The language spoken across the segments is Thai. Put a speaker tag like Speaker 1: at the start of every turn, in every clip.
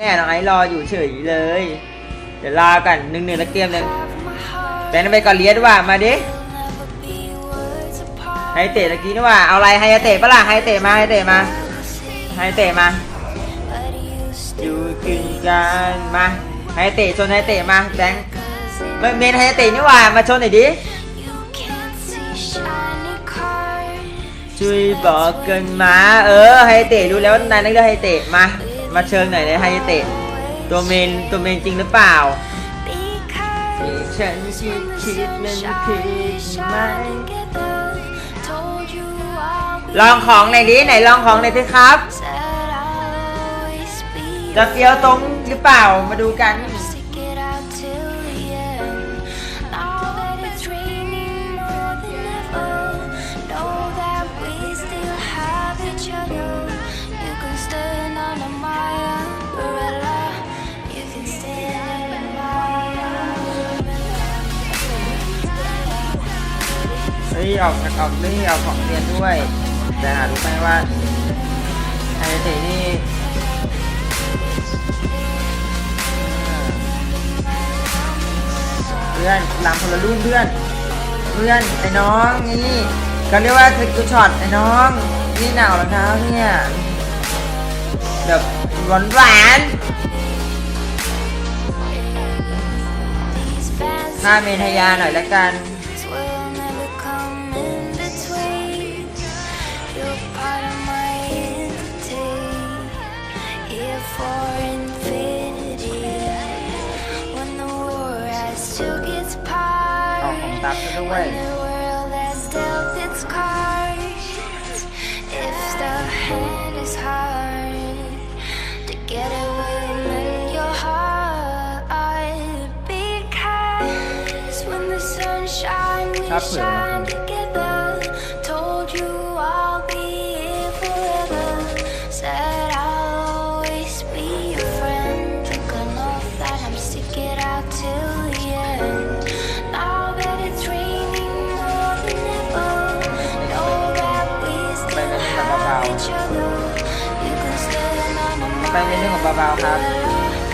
Speaker 1: แน่น้องไอ้รออยู่เฉยเลย เดี๋ยวรอกันหนึ่งหนึ่งแล้วเกมหนึ่งแต่นไปก่อนเลียดว่ามาดิไฮเตะตะกี้นี่ว่าเอาอะไรไฮเตะปะล่ะไฮเตะมาไฮเตะมาไฮเตะมาอยู่กินกันมาไฮเตะชนไฮเตะมาแบงค์มันเมนไฮเตะนี่ว่ามาชนหน่อยดิช่วยบอกกันมาเออไฮเตะรู้แล้วนายนักเลือกไฮเตะมา มาเชิญหน่อยเลยไฮเตะ ตัวเมนตัวเมนจริงหรือเปล่าฉันคิดคิดมันผิดไหมลองของไหนอยดิไหนลองของไหนสิครับ จะเฟี้ยวตรงหรือเปล่ามาดูกัน เฮ้ยออกออกนี่เอาของเรียนด้วย แต่หารู้ไหมว่าไอ้เตนี่เพื่อนลำคนละรุ่นเพื่อน เพื่อนไอ้น้องนี่เขาเรียกว่าคือช็อตไอ้น้อง นี่หนาวแล้วนะเนี่ยแบบหวานหวานๆข้าเมทยาหน่อยละกัน เอาของ
Speaker 2: part,
Speaker 1: ตับซะด้วย
Speaker 2: when the world has dealt its cards, if the hand is hard to get it within your heart, because when the sunshine we
Speaker 1: Sắp sửa
Speaker 2: shine
Speaker 1: rồi.
Speaker 2: together.
Speaker 1: ไปเมนูของเบาๆครับ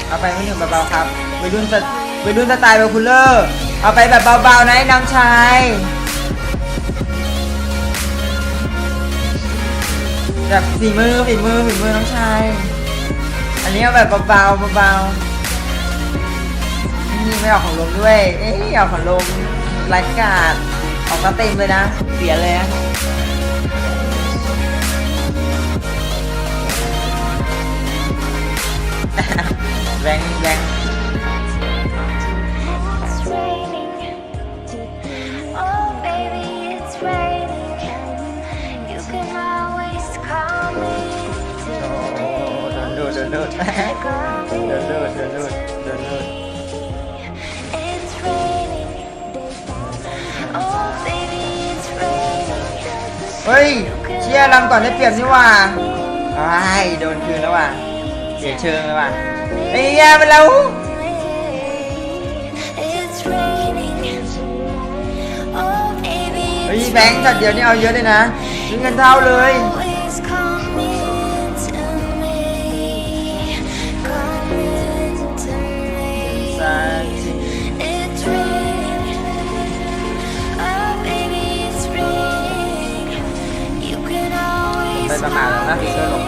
Speaker 1: เอาไปเมนูเบาๆครับไปรุ่นสไปรุ่นสไตล์เบลคูลเลอร์ เอาไปแบบเบาๆนะไอ้น้องชายแบบฝีมือฝีมือฝีมือน้องชาย อันนี้เอาแบบเบาๆเบาๆนี่ไม่ออกของลมด้วย เอ้ยออกของลมไลฟ์กาดออกมาเต็มเลยนะ เสียเลยนะ แรงแรงเดินเดินเดิ
Speaker 2: น
Speaker 1: เดินเดินเดินเดิ
Speaker 2: นเดินดิ
Speaker 1: เฮ้ยเชี่ยลำก่อนได้เปลี่ยบนี่ว่าไอ้โดนคืนแล้วว่ะ เสียเชิงเลยว่ะไอ้ยยาไปแล้ว
Speaker 2: It's raining. Oh, baby,
Speaker 1: เฮ้ย
Speaker 2: it's
Speaker 1: แบงค์จัดเดียวนี่เอาเยอะเลยนะมีเงินเท่าเลย
Speaker 2: Always come into me, come into me.
Speaker 1: ส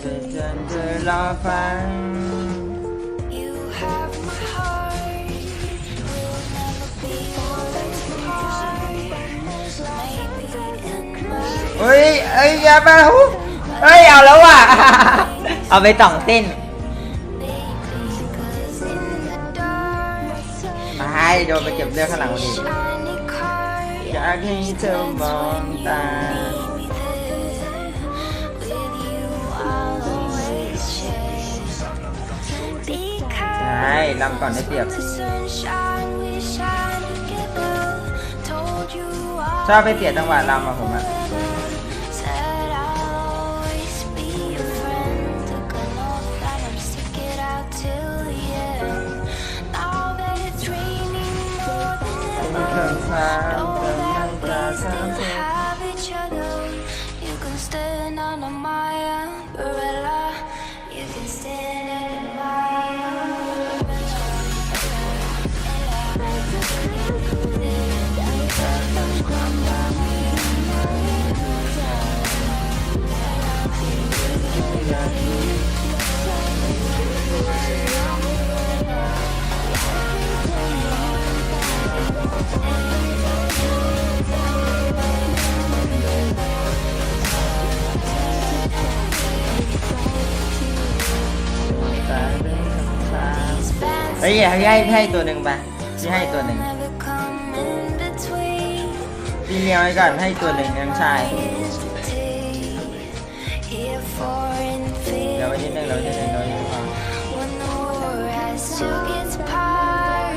Speaker 3: ใจ
Speaker 1: เป็นจนเธอรอฟัง
Speaker 2: You have my heart. We'll never be apart. Maybe in my
Speaker 1: เฮ้ยเอ้ยอยาไปแล้วเฮ้ยเอาแล้วว่ะ เอาไปต่องเต้น
Speaker 2: Cause in the dark,
Speaker 1: ไปโดนไปเก็บเลือดข้างหลังวันนี้
Speaker 2: shiny card.
Speaker 1: อยากให้เธอมองตา ลำก่อนได้เปรียบ
Speaker 2: the sunshine we shine together. Told you
Speaker 1: ชอบ
Speaker 2: I'll
Speaker 1: ไปเสียจังหวะลำอะผมอะ เฮ้ยให้ให้ให้ตัวหนึ่งไปพี่ให้ตัวหนึ่งพี่เมียวไว้ก่อนให้ตัวหนึ่งแองชายเดี๋ยวไว้นิดนึงเราจะได้น้อยนิดนึง
Speaker 2: When the war has took its part,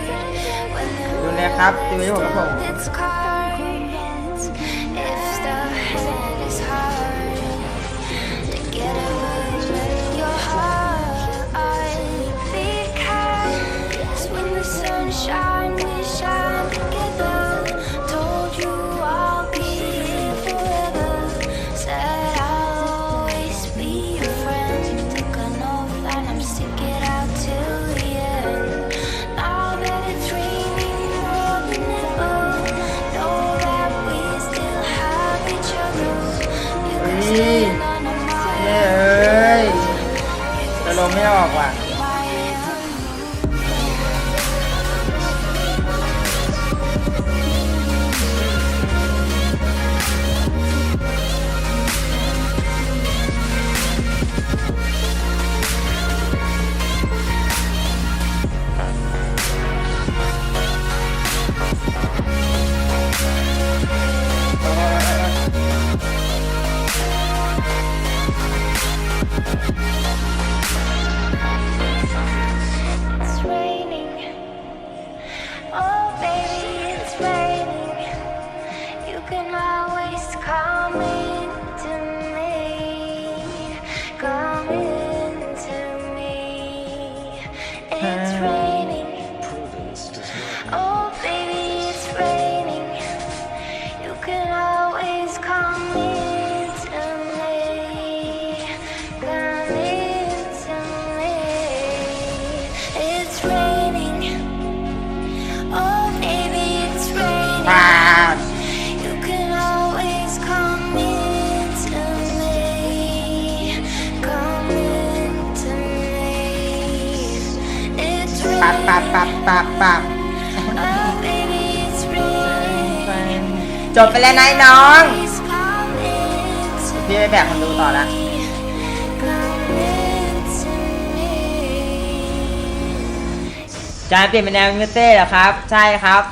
Speaker 2: when the
Speaker 1: ดูนะครับดูให้ผมครับผม
Speaker 2: You can
Speaker 1: จบไปแล้วนายน้อง พี่ไปแบกคนดูต่อละจานเปลี่ยนเป็นแนวมิเต้เหรอครับ ใช่ครับ